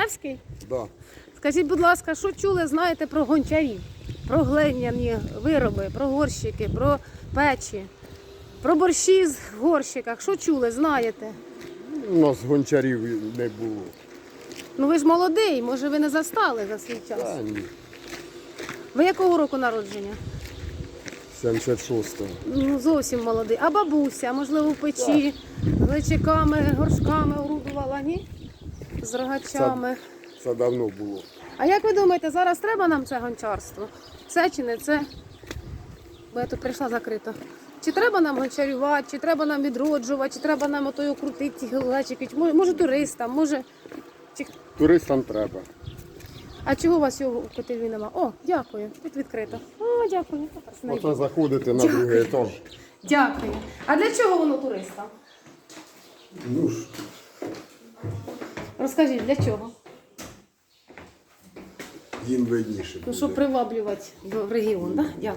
Миколаївський? Да. Скажіть, будь ласка, що чули, знаєте про гончарів, про глиняні вироби, про горщики, про печі, про борщі з горщиках. Що чули, знаєте? У нас гончарів не було. Ну ви ж молодий, може ви не застали за свій час. Та ні. Ви якого року народження? 76-го. Ну, зовсім молодий. А бабуся, можливо, в печі, гличиками, горшками орудувала, ні? З рогачами. Це давно було. А як ви думаєте, зараз треба нам це гончарство? Це чи не це? Бо я тут прийшла закрито. Чи треба нам гончарювати, чи треба нам відроджувати, чи треба нам отою крутити ті глечики, може, може туристам, може. Чи... Туристам треба. А чого у вас його в котельні нема? О, дякую. Тут відкрито. О, дякую. Оце заходити на другий етаж. Дякую. А для чого воно туристам? Ну ж, Розкажіть, для чого? їм видніше. Ну, щоб приваблювати в регіон, так? Да? Дякую.